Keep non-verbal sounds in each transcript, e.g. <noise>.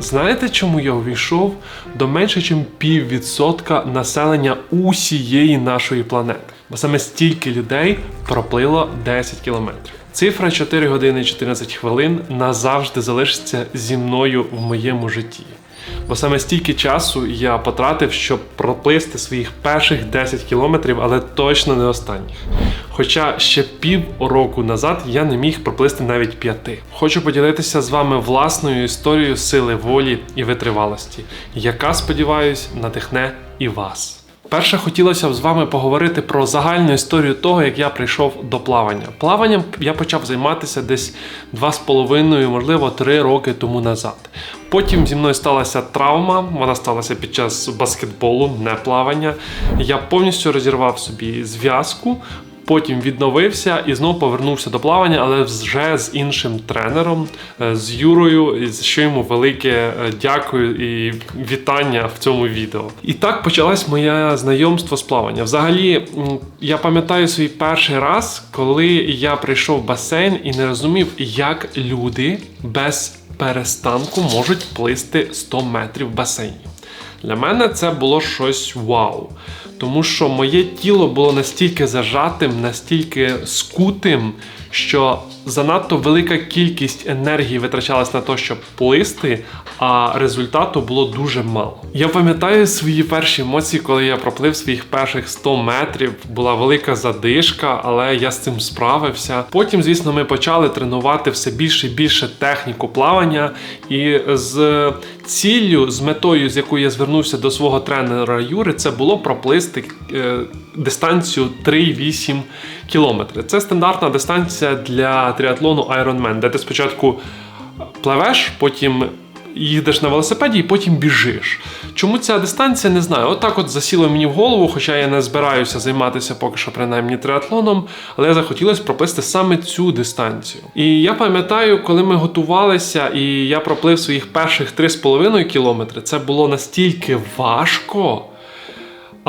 Знаєте, чому я увійшов до менше, ніж піввідсотка населення усієї нашої планети? Бо саме стільки людей проплило 10 кілометрів. Цифра 4 години 14 хвилин назавжди залишиться зі мною в моєму житті. Бо саме стільки часу я потратив, щоб проплисти своїх перших 10 кілометрів, але точно не останніх. Хоча ще пів року назад я не міг проплисти навіть п'яти. Хочу поділитися з вами власною історією сили волі і витривалості, яка, сподіваюсь, надихне і вас. Перше хотілося б з вами поговорити про загальну історію того, як я прийшов до плавання. Плаванням я почав займатися десь 2,5, можливо, 3 роки тому назад. Потім зі мною сталася травма, вона сталася під час баскетболу, не плавання. Я повністю розірвав собі зв'язку. Потім відновився і знову повернувся до плавання, але вже з іншим тренером, е, з Юрою, що йому велике е, дякую і вітання в цьому відео. І так почалось моє знайомство з плаванням. Взагалі, я пам'ятаю свій перший раз, коли я прийшов в басейн і не розумів, як люди без перестанку можуть плисти 100 метрів в басейні. Для мене це було щось вау. Тому що моє тіло було настільки зажатим, настільки скутим, що занадто велика кількість енергії витрачалась на те, щоб плисти, а результату було дуже мало. Я пам'ятаю свої перші емоції, коли я проплив своїх перших 100 метрів. Була велика задишка, але я з цим справився. Потім, звісно, ми почали тренувати все більше і більше техніку плавання, і з ціллю, з метою, з якою я звернувся до свого тренера Юри, це було проплисти е, дистанцію 3,8 кілометри. Це стандартна дистанція для тріатлону Ironman, де ти спочатку пливеш, потім їдеш на велосипеді і потім біжиш. Чому ця дистанція, не знаю. Отак от засіло мені в голову, хоча я не збираюся займатися поки що принаймні триатлоном, але захотілося проплисти саме цю дистанцію. І я пам'ятаю, коли ми готувалися, і я проплив своїх перших 3,5 кілометри, це було настільки важко.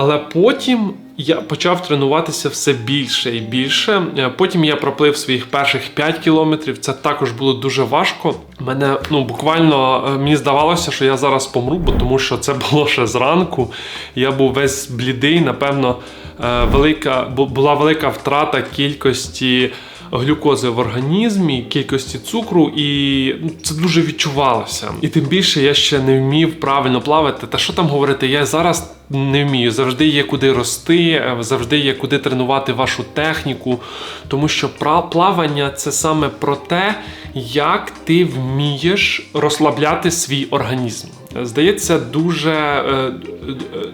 Але потім я почав тренуватися все більше і більше. Е, Потім я проплив своїх перших 5 кілометрів. Це також було дуже важко. Мене ну буквально е, мені здавалося, що я зараз помру, бо тому що це було ще зранку. Я був весь блідий. Напевно, е, велика була велика втрата кількості. Глюкози в організмі, кількості цукру, і ну, це дуже відчувалося. І тим більше я ще не вмів правильно плавати. Та що там говорити? Я зараз не вмію. Завжди є куди рости, е, завжди є куди тренувати вашу техніку. Тому що плавання це саме про те, як ти вмієш розслабляти свій організм. Здається, дуже, е,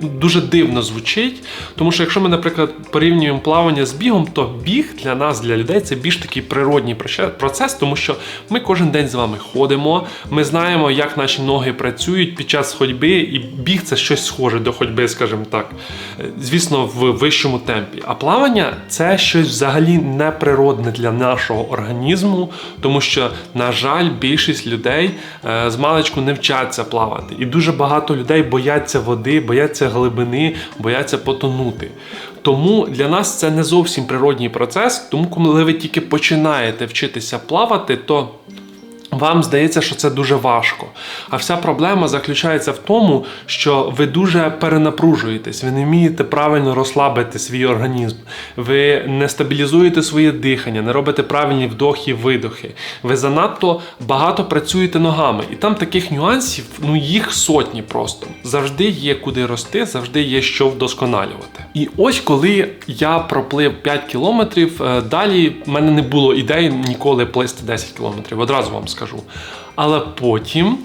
дуже дивно звучить, тому що якщо ми, наприклад, порівнюємо плавання з бігом, то біг для нас, для людей, це більш такий природній процес, тому що ми кожен день з вами ходимо, ми знаємо, як наші ноги працюють під час ходьби, і біг це щось схоже до ходьби, скажімо так. Звісно, в вищому темпі. А плавання це щось взагалі неприродне для нашого організму, тому що, на жаль, більшість людей е, з маличку не вчаться плавати. І дуже багато людей бояться води, бояться глибини, бояться потонути. Тому для нас це не зовсім природній процес. Тому, коли ви тільки починаєте вчитися плавати, то вам здається, що це дуже важко. А вся проблема заключається в тому, що ви дуже перенапружуєтесь, ви не вмієте правильно розслабити свій організм, ви не стабілізуєте своє дихання, не робите правильні вдохи, видохи. Ви занадто багато працюєте ногами. І там таких нюансів, ну їх сотні просто. Завжди є куди рости, завжди є що вдосконалювати. І ось коли я проплив 5 кілометрів, е, далі в мене не було ідеї ніколи плисти 10 кілометрів, одразу вам скажу. Але потім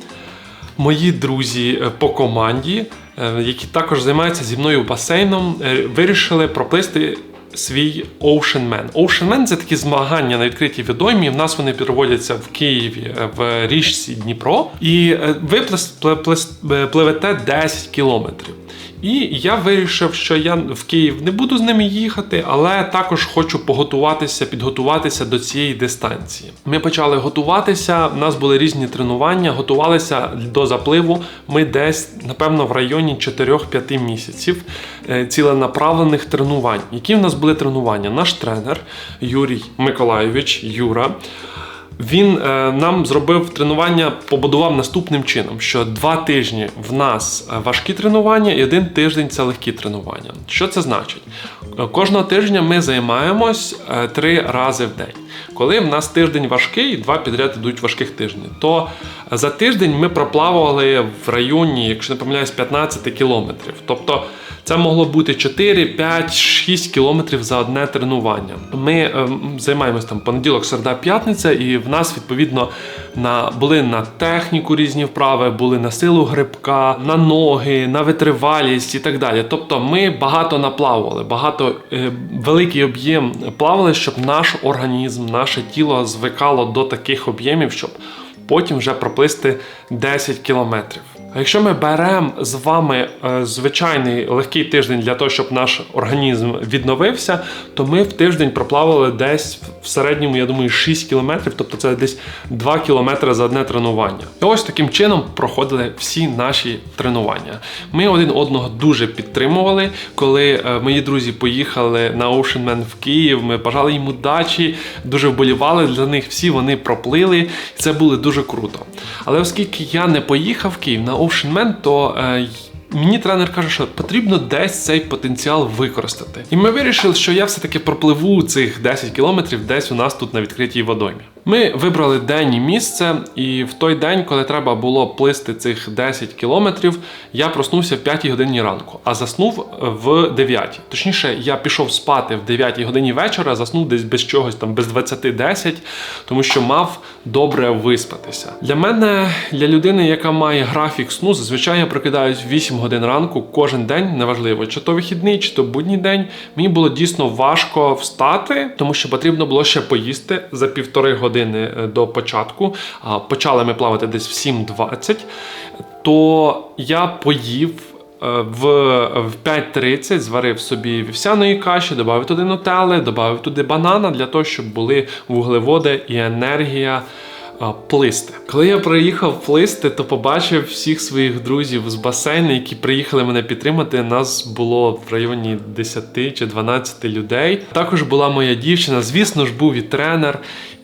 мої друзі е, по команді, е, які також займаються зі мною басейном, е, вирішили проплисти. Свій Ocean Man. Ocean Man – це такі змагання на відкритій відомі. В нас вони проводяться в Києві в річці Дніпро. І ви пливете 10 кілометрів. І я вирішив, що я в Київ не буду з ними їхати, але також хочу поготуватися, підготуватися до цієї дистанції. Ми почали готуватися. У нас були різні тренування, готувалися до запливу. Ми десь, напевно, в районі 4-5 місяців е, ціленаправлених тренувань. Які в нас були тренування? Наш тренер Юрій Миколайович Юра Він е, нам зробив тренування, побудував наступним чином: що два тижні в нас е, важкі тренування, і один тиждень це легкі тренування. Що це значить? Е, Кожного тижня ми займаємось три рази в день. Коли в нас тиждень важкий, два підряд ідуть важких тижні, то за тиждень ми проплавали в районі, якщо не помиляюсь, 15 кілометрів. Тобто це могло бути 4, 5, 6 кілометрів за одне тренування. Ми ем, займаємось там понеділок, середа, п'ятниця, і в нас відповідно на були на техніку різні вправи, були на силу грибка, на ноги, на витривалість і так далі. Тобто ми багато наплавали, багато е, великий об'єм плавали, щоб наш організм, наше тіло звикало до таких об'ємів, щоб потім вже проплисти 10 кілометрів. А якщо ми беремо з вами е, звичайний легкий тиждень для того, щоб наш організм відновився, то ми в тиждень проплавали десь в середньому, я думаю, 6 кілометрів, тобто це десь 2 кілометри за одне тренування. І ось таким чином проходили всі наші тренування. Ми один одного дуже підтримували. Коли е, мої друзі поїхали на Ocean Man в Київ, ми бажали їм удачі, дуже вболівали для них. Всі вони проплили, і це було дуже круто. Але оскільки я не поїхав в Київ на Ocean Man, то е, Мені тренер каже, що потрібно десь цей потенціал використати. І ми вирішили, що я все-таки пропливу цих 10 кілометрів десь у нас тут на відкритій водоймі. Ми вибрали день і місце, і в той день, коли треба було плисти цих 10 кілометрів, я проснувся в 5 годині ранку, а заснув в 9. Точніше, я пішов спати в 9 годині вечора, заснув десь без чогось там без 20-10, тому що мав добре виспатися. Для мене, для людини, яка має графік сну, зазвичай я прокидаюсь 8 годин ранку кожен день, неважливо, чи то вихідний, чи то будній день. Мені було дійсно важко встати, тому що потрібно було ще поїсти за півтори години е, до початку. А почали ми плавати десь в 7.20, то я поїв. е, В, в 5.30 зварив собі вівсяної каші, додав туди нутелли, додав туди банана для того, щоб були вуглеводи і енергія плисти. Коли я приїхав плисти, то побачив всіх своїх друзів з басейну, які приїхали мене підтримати. Нас було в районі 10 чи 12 людей. Також була моя дівчина, звісно ж, був і тренер,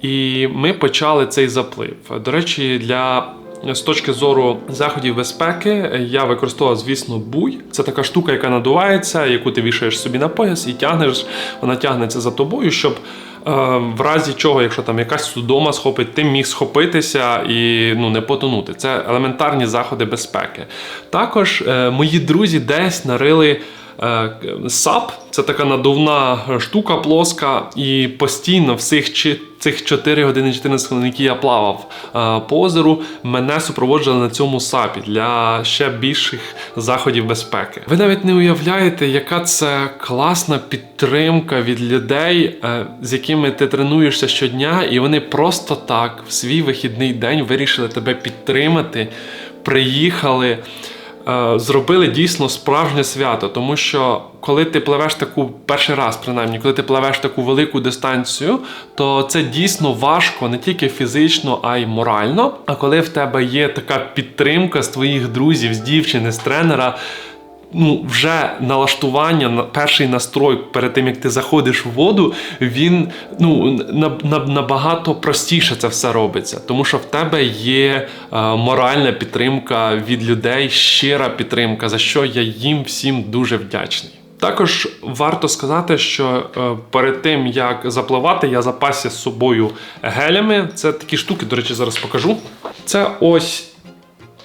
і ми почали цей заплив. До речі, для з точки зору заходів безпеки я використовував, звісно, буй. Це така штука, яка надувається, яку ти вішаєш собі на пояс і тягнеш, вона тягнеться за тобою, щоб е, в разі чого, якщо там якась судома схопить, ти міг схопитися і ну, не потонути. Це елементарні заходи безпеки. Також е, мої друзі десь нарили. Е, САП це така надувна штука плоска, і постійно всіх цих 4 години 14 хвилин, які я плавав е, по озеру, мене супроводжували на цьому сапі для ще більших заходів безпеки. Ви навіть не уявляєте, яка це класна підтримка від людей, е, з якими ти тренуєшся щодня, і вони просто так в свій вихідний день вирішили тебе підтримати, приїхали. Е, зробили дійсно справжнє свято, тому що коли ти пливеш таку перший раз, принаймні, коли ти пливеш таку велику дистанцію, то це дійсно важко не тільки фізично, а й морально. А коли в тебе є така підтримка з твоїх друзів, з дівчини, з тренера. Ну, вже налаштування, на- перший настрой перед тим, як ти заходиш в воду, він ну, на, на, набагато простіше це все робиться. Тому що в тебе є е, моральна підтримка від людей, щира підтримка, за що я їм всім дуже вдячний. Також варто сказати, що е, перед тим як запливати, я запасся з собою гелями. Це такі штуки, до речі, зараз покажу. Це ось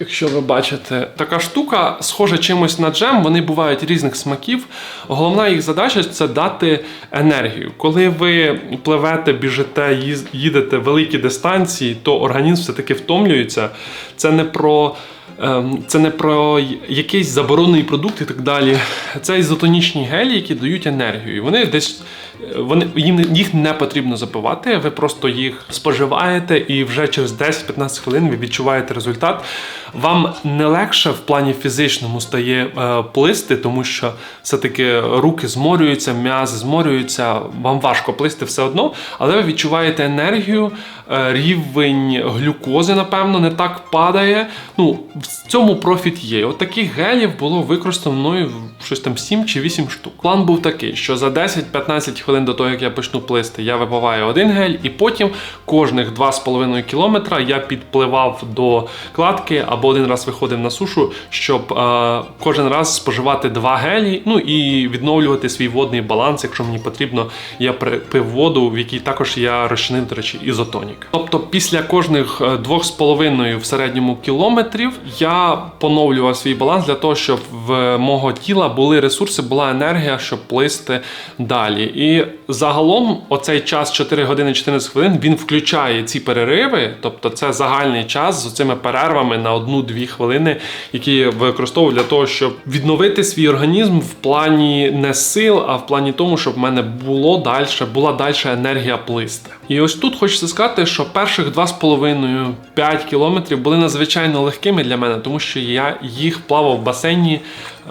Якщо ви бачите, така штука схожа чимось на джем, вони бувають різних смаків. Головна їх задача це дати енергію. Коли ви пливете, біжите, їдете великі дистанції, то організм все-таки втомлюється. Це не про. ем, Це не про якийсь заборонений продукт і так далі. Це ізотонічні гелі, які дають енергію. Вони десь вони їм їх не потрібно запивати. Ви просто їх споживаєте, і вже через 10-15 хвилин ви відчуваєте результат. Вам не легше в плані фізичному стає е, плисти, тому що все-таки руки зморюються, м'язи зморюються. Вам важко плисти все одно, але ви відчуваєте енергію, е, рівень глюкози, напевно, не так падає. Ну, в цьому профіт є. От таких гелів було використано мною щось там 7 чи 8 штук. План був такий, що за 10-15 хвилин. Хвилин до того, як я почну плисти, я випиваю один гель, і потім кожних 2,5 кілометра я підпливав до кладки або один раз виходив на сушу, щоб е, кожен раз споживати два гелі, ну і відновлювати свій водний баланс, якщо мені потрібно, я пив воду, в якій також я розчинив, до речі, ізотонік. Тобто після кожних е, 2,5 в середньому кілометрів я поновлював свій баланс для того, щоб в мого тіла були ресурси, була енергія, щоб плисти далі. І загалом, оцей час 4 години 14 хвилин він включає ці перериви, тобто це загальний час з цими перервами на 1-2 хвилини, які використовую для того, щоб відновити свій організм в плані не сил, а в плані тому, щоб в мене було далі, була далі енергія плисти. І ось тут хочеться сказати, що перших 2,5-5 кілометрів були надзвичайно легкими для мене, тому що я їх плавав в басейні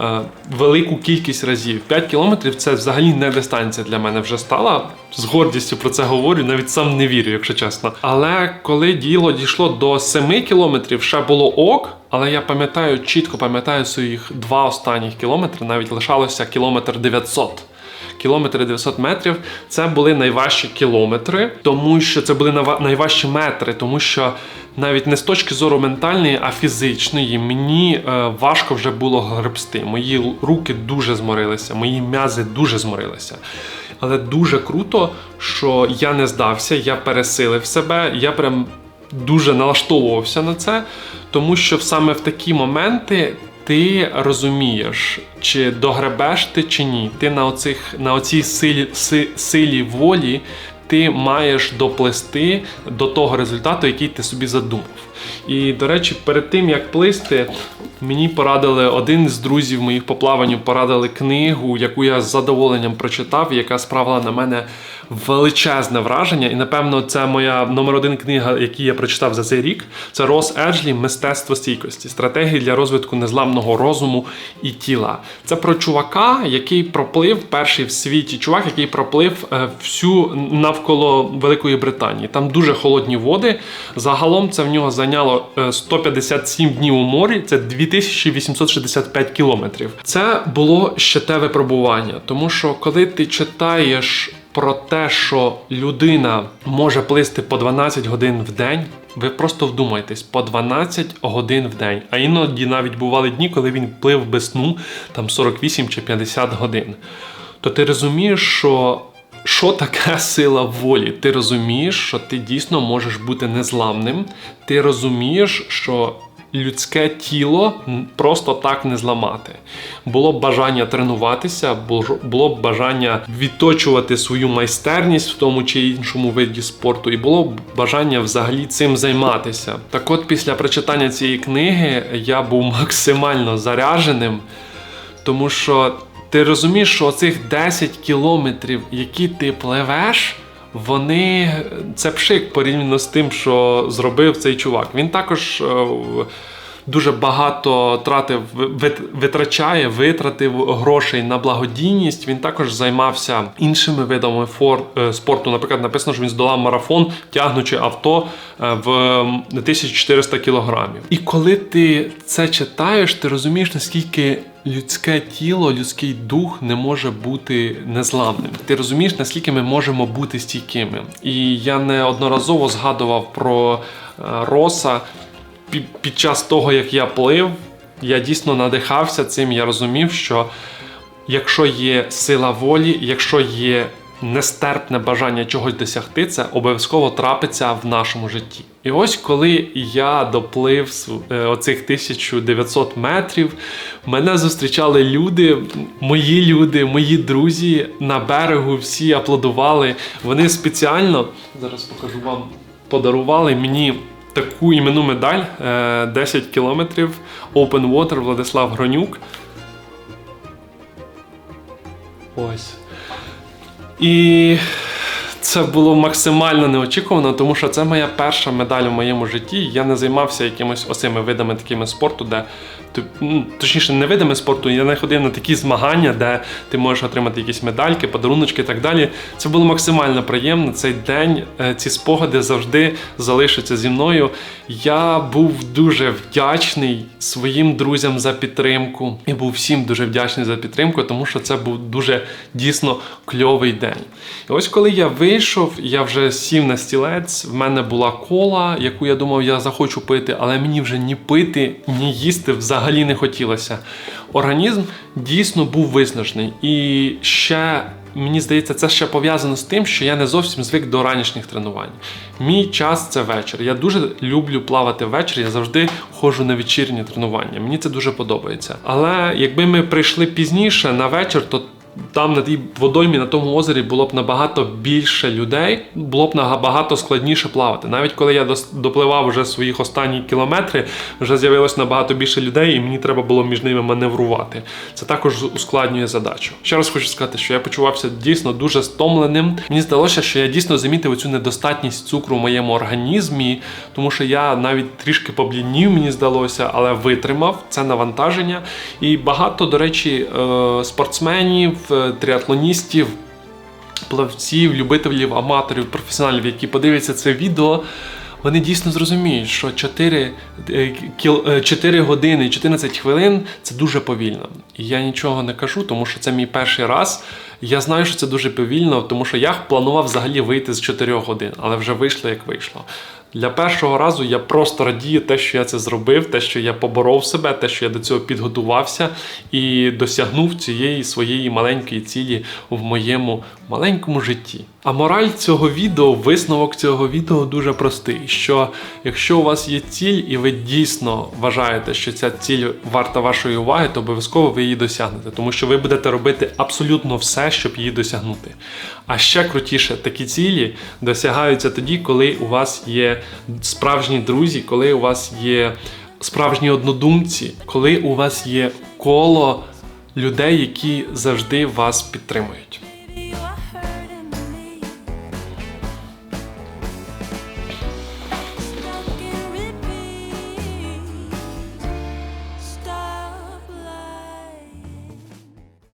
е, велику кількість разів. 5 кілометрів це взагалі не дистанція для мене вже стала. З гордістю про це говорю, навіть сам не вірю, якщо чесно. Але коли діло дійшло до 7 кілометрів, ще було ок. Але я пам'ятаю, чітко пам'ятаю своїх два останніх кілометри, навіть лишалося кілометр 900 кілометри 900 метрів це були найважчі кілометри, тому що це були найважчі метри, тому що навіть не з точки зору ментальної, а фізичної, мені е, важко вже було гребсти. Мої руки дуже зморилися, мої м'язи дуже зморилися. Але дуже круто, що я не здався, я пересилив себе, я прям дуже налаштовувався на це, тому що саме в такі моменти ти розумієш, чи догребеш ти чи ні. Ти на, оцих, на оцій силі, си- силі волі ти маєш доплести до того результату, який ти собі задумав. І, до речі, перед тим як плисти, мені порадили один з друзів моїх по плаванню, порадили книгу, яку я з задоволенням прочитав, яка справила на мене величезне враження. І напевно, це моя номер один книга, яку я прочитав за цей рік. Це Рос Еджлі Мистецтво стійкості, стратегії для розвитку незламного розуму і тіла. Це про чувака, який проплив перший в світі чувак, який проплив е, всю навколо Великої Британії. Там дуже холодні води. Загалом це в нього зайняло е, 157 днів у морі. Це 2865 кілометрів. Це було ще те випробування, тому що коли ти читаєш про те, що людина може плисти по 12 годин в день. Ви просто вдумайтесь, по 12 годин в день. А іноді навіть бували дні, коли він плив без сну там 48 чи 50 годин. То ти розумієш, що що таке <laughs> сила волі? Ти розумієш, що ти дійсно можеш бути незламним. Ти розумієш, що людське тіло просто так не зламати. Було б бажання тренуватися, було- б бажання відточувати свою майстерність в тому чи іншому виді спорту, і було б бажання взагалі цим займатися. Так от, після прочитання цієї книги я був <laughs> максимально заряженим, тому що ти розумієш, що цих 10 кілометрів, які ти пливеш, вони це пшик порівняно з тим, що зробив цей чувак. Він також. е, Дуже багато тратив, витрачає, витратив грошей на благодійність. Він також займався іншими видами е, спорту. Наприклад, написано, що він здолав марафон, тягнучи авто е, в м, 1400 кілограмів. І коли ти це читаєш, ти розумієш, наскільки людське тіло, людський дух не може бути незламним. Ти розумієш, наскільки ми можемо бути стійкими. І я неодноразово згадував про е, Роса під час того, як я плив. Я дійсно надихався цим. Я розумів, що якщо є сила волі, якщо є нестерпне бажання чогось досягти, це обов'язково трапиться в нашому житті. І ось коли я доплив е, оцих 1900 метрів, мене зустрічали люди, мої люди, мої друзі на берегу, всі аплодували. Вони спеціально зараз покажу вам, подарували мені. Таку іменну медаль е, 10 кілометрів Open Water Владислав Гронюк. Ось. І Це було максимально неочікувано, тому що це моя перша медаль у моєму житті. Я не займався якимось осими видами такими спорту, де точніше, не видами спорту, я не ходив на такі змагання, де ти можеш отримати якісь медальки, подаруночки і так далі. Це було максимально приємно. Цей день, е, ці спогади завжди залишаться зі мною. Я був дуже вдячний своїм друзям за підтримку і був всім дуже вдячний за підтримку, тому що це був дуже дійсно кльовий день. І ось коли я вийшов, я вже сів на стілець. В мене була кола, яку я думав, я захочу пити, але мені вже ні пити, ні їсти взагалі не хотілося. Організм дійсно був виснажений. І ще мені здається, це ще пов'язано з тим, що я не зовсім звик до ранішніх тренувань. Мій час це вечір. Я дуже люблю плавати ввечері. Я завжди ходжу на вечірні тренування. Мені це дуже подобається. Але якби ми прийшли пізніше на вечір, то там на тій водоймі на тому озері було б набагато більше людей, було б набагато складніше плавати. Навіть коли я допливав вже своїх останні кілометри, вже з'явилось набагато більше людей, і мені треба було між ними маневрувати. Це також ускладнює задачу. Ще раз хочу сказати, що я почувався дійсно дуже стомленим. Мені здалося, що я дійсно замітив цю недостатність цукру в моєму організмі, тому що я навіть трішки побліднів, мені здалося, але витримав це навантаження. І багато, до речі, е, спортсменів, е, тріатлоністів, плавців, любителів, аматорів, професіоналів, які подивляться це відео. Вони дійсно зрозуміють, що 4, е, кіл- е, 4 години і 14 хвилин це дуже повільно. І я нічого не кажу, тому що це мій перший раз. Я знаю, що це дуже повільно, тому що я планував взагалі вийти з 4 годин, але вже вийшло як вийшло. Для першого разу я просто радію те, що я це зробив, те, що я поборов себе, те, що я до цього підготувався і досягнув цієї своєї маленької цілі в моєму маленькому житті. А мораль цього відео, висновок цього відео дуже простий: що якщо у вас є ціль, і ви дійсно вважаєте, що ця ціль варта вашої уваги, то обов'язково ви її досягнете, тому що ви будете робити абсолютно все, щоб її досягнути. А ще крутіше, такі цілі досягаються тоді, коли у вас є справжні друзі, коли у вас є справжні однодумці, коли у вас є коло людей, які завжди вас підтримують.